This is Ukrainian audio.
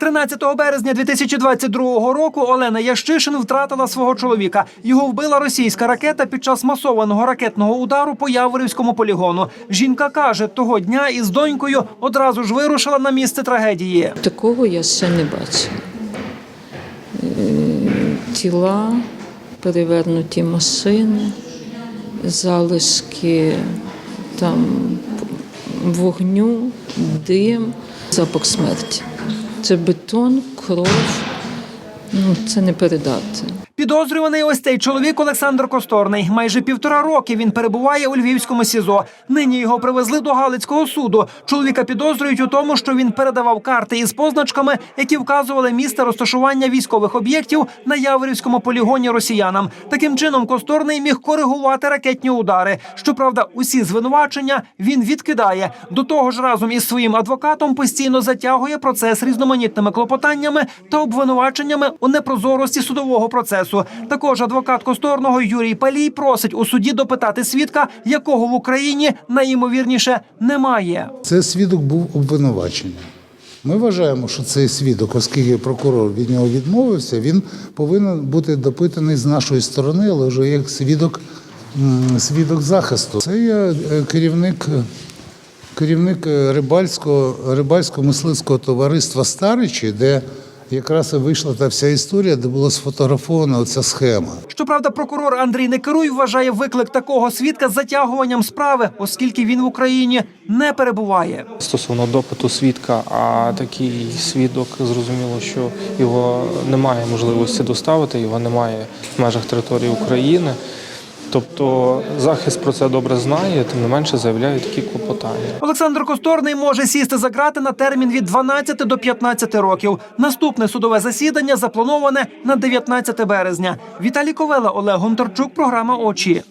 13 березня 2022 року Олена Ящишин втратила свого чоловіка. Його вбила російська ракета під час масованого ракетного удару по Яворівському полігону. Жінка каже, того дня із донькою одразу ж вирушила на місце трагедії. Такого я ще не бачила. Е, Тіла, перевернуті машини, залишки там вогню, дим, запах смерті. Це бетон, кров. Ну, це не передати. Підозрюваний ось цей чоловік Олександр Косторний. Майже півтора роки він перебуває у львівському СІЗО. Нині його привезли до Галицького суду. Чоловіка підозрюють у тому, що він передавав карти із позначками, які вказували місце розташування військових об'єктів на Яворівському полігоні росіянам. Таким чином, Косторний міг коригувати ракетні удари. Щоправда, усі звинувачення він відкидає. До того ж, разом із своїм адвокатом постійно затягує процес різноманітними клопотаннями та обвинуваченнями у непрозорості судового процесу. Також адвокат Косторного Юрій Палій просить у суді допитати свідка, якого в Україні найімовірніше немає. Це свідок був обвинувачення. Ми вважаємо, що цей свідок, оскільки прокурор від нього відмовився, він повинен бути допитаний з нашої сторони, але вже як свідок, свідок захисту. Це є е, керівник, керівник е, рибальського, рибальського мисливського товариства Старичі, де якраз і вийшла та вся історія, де була сфотографована оця схема. Щоправда, прокурор Андрій Некеруй вважає виклик такого свідка затягуванням справи, оскільки він в Україні не перебуває. Стосовно допиту свідка, а такий свідок зрозуміло, що його немає можливості доставити, його немає в межах території України. Тобто захист про це добре знає, тим не менше заявляє такі клопотання. Олександр Косторний може сісти за грати на термін від 12 до 15 років. Наступне судове засідання заплановане на 19 березня. Віталій Ковела, Олег Гонтарчук, програма Очі.